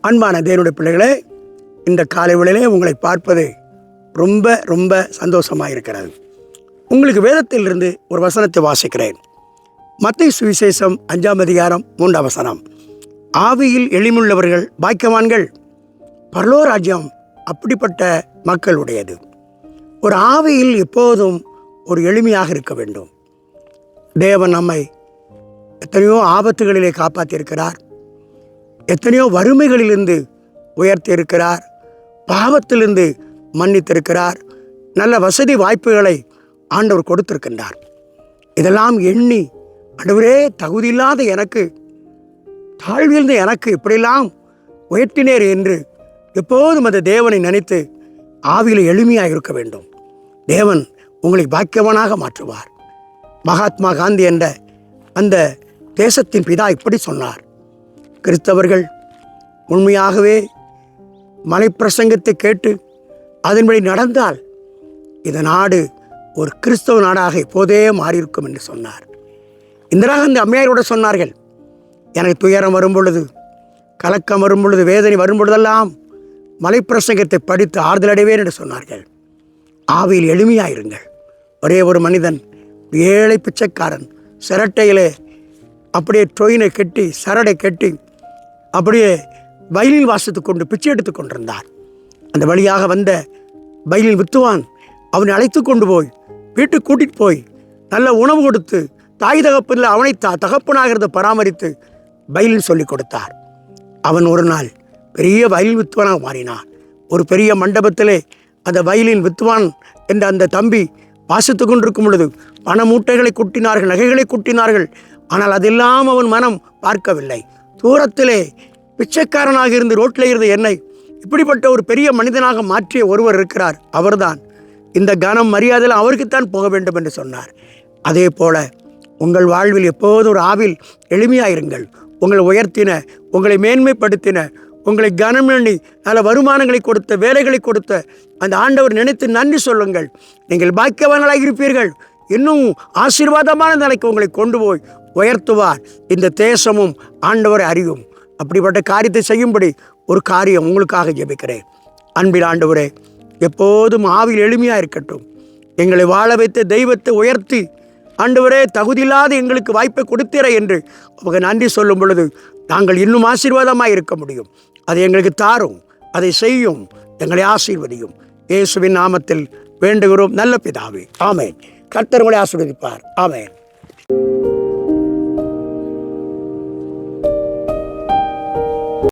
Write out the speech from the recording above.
அன்பான தேவனுடைய பிள்ளைகளே இந்த காலை வேளையிலே உங்களை பார்ப்பது ரொம்ப ரொம்ப சந்தோஷமாக இருக்கிறது. உங்களுக்கு வேதத்திலிருந்து ஒரு வசனத்தை வாசிக்கிறேன். மத்திய சுவிசேஷம் அஞ்சாம் அதிகாரம் மூன்றாம் வசனம். ஆவியில் எளிமுள்ளவர்கள் பாக்கியவான்கள் பரலோ ராஜ்யம் அப்படிப்பட்ட மக்களுடையது. ஒரு ஆவியில் எப்போதும் ஒரு எளிமையாக இருக்க வேண்டும். தேவன் நம்மை எத்தனையோ ஆபத்துகளிலே காப்பாற்றியிருக்கிறார். எத்தனையோ வறுமைகளிலிருந்து உயர்த்தியிருக்கிறார். பாவத்திலிருந்து மன்னித்திருக்கிறார். நல்ல வசதி வாய்ப்புகளை ஆண்டவர் கொடுத்திருக்கின்றார். இதெல்லாம் எண்ணி ஆண்டவரே தகுதியில்லாத எனக்கு தாழ்விழ்ந்த எனக்கு இப்படியெல்லாம் உயர்த்தினேர் என்று எப்போதும் அந்த தேவனை நினைத்து ஆவியில் எளிமையாக இருக்க வேண்டும். தேவன் உங்களை பாக்கியவனாக மாற்றுவார். மகாத்மா காந்தி என்ற அந்த தேசத்தின் பிதா இப்படி சொன்னார். கிறிஸ்தவர்கள் உண்மையாகவே மலைப்பிரசங்கத்தை கேட்டு அதன்படி நடந்தால் இந்த நாடு ஒரு கிறிஸ்தவ நாடாக இப்போதே மாறியிருக்கும் என்று சொன்னார். இந்திரா காந்தி அம்மையாரோட சொன்னார்கள் எனக்கு துயரம் வரும் பொழுது கலக்கம் வரும் பொழுது வேதனை வரும் பொழுதெல்லாம் மலைப்பிரசங்கத்தை படித்து ஆறுதல் அடைவேன் என்று சொன்னார்கள். ஆவியில் எளிமையாயிருங்கள். ஒரே ஒரு மனிதன் ஏழை பிச்சைக்காரன் சிரட்டையிலே அப்படியே டொயினை கட்டி சரடை கட்டி அப்படியே வயலில் வாசித்து கொண்டு பிச்சை எடுத்து கொண்டிருந்தார். அந்த வழியாக வந்த வயலில் வித்துவான் அவனை அழைத்து கொண்டு போய் வீட்டுக்கு கூட்டிட்டு போய் நல்ல உணவு கொடுத்து தாய் தகப்பில் அவனை த தகப்பனாகிறத பராமரித்து வயலில் சொல்லிக் கொடுத்தார். அவன் ஒரு நாள் பெரிய வயலில் வித்துவானாக மாறினான். ஒரு பெரிய மண்டபத்திலே அந்த வயலின் வித்துவான் என்ற அந்த தம்பி வாசித்து கொண்டிருக்கும் பொழுது பண மூட்டைகளை குட்டினார்கள் நகைகளை குட்டினார்கள். ஆனால் அதெல்லாம் அவன் மனம் பார்க்கவில்லை. தூரத்திலே பிச்சைக்காரனாக இருந்து ரோட்டில் இருந்த என்னை இப்படிப்பட்ட ஒரு பெரிய மனிதனாக மாற்றிய ஒருவர் இருக்கிறார். அவர்தான். இந்த கனம் மரியாதையில் அவருக்குத்தான் போக வேண்டும் என்று சொன்னார். அதே போல உங்கள் வாழ்வில் எப்போதும் ஒரு ஆவில் எளிமையாயிருங்கள். உங்களை உயர்த்தின உங்களை மேன்மைப்படுத்தின உங்களை கனம் எண்ணி நல்ல வருமானங்களை கொடுத்த வேலைகளை கொடுத்த அந்த ஆண்டவர் நினைத்து நன்றி சொல்லுங்கள். நீங்கள் பாக்கியவான்களாக இருப்பீர்கள். இன்னும் ஆசீர்வாதமான நிலைக்கு உங்களை கொண்டு போய் உயர்த்துவார். இந்த தேசமும் ஆண்டவரை அறியும். அப்படிப்பட்ட காரியத்தை செய்யும்படி ஒரு காரியம் உங்களுக்காக ஜெபிக்கிறேன். அன்பில் ஆண்டவரே எப்போதும் ஆவில் எளிமையாக இருக்கட்டும். எங்களை வாழ வைத்த தெய்வத்தை உயர்த்தி ஆண்டவரே தகுதியில்லாத எங்களுக்கு வாய்ப்பை கொடுத்தீரே என்று அவங்க நன்றி சொல்லும் பொழுது நாங்கள் இன்னும் ஆசீர்வாதமாக இருக்க முடியும். அதை எங்களுக்கு தாரும் அதை செய்யும் எங்களை ஆசீர்வதியும். இயேசுவின் நாமத்தில் வேண்டுகிறோம். நல்ல பிதாவே. ஆமேன். கர்த்தர் உங்களை ஆசீர்வதிப்பார். ஆமேன்.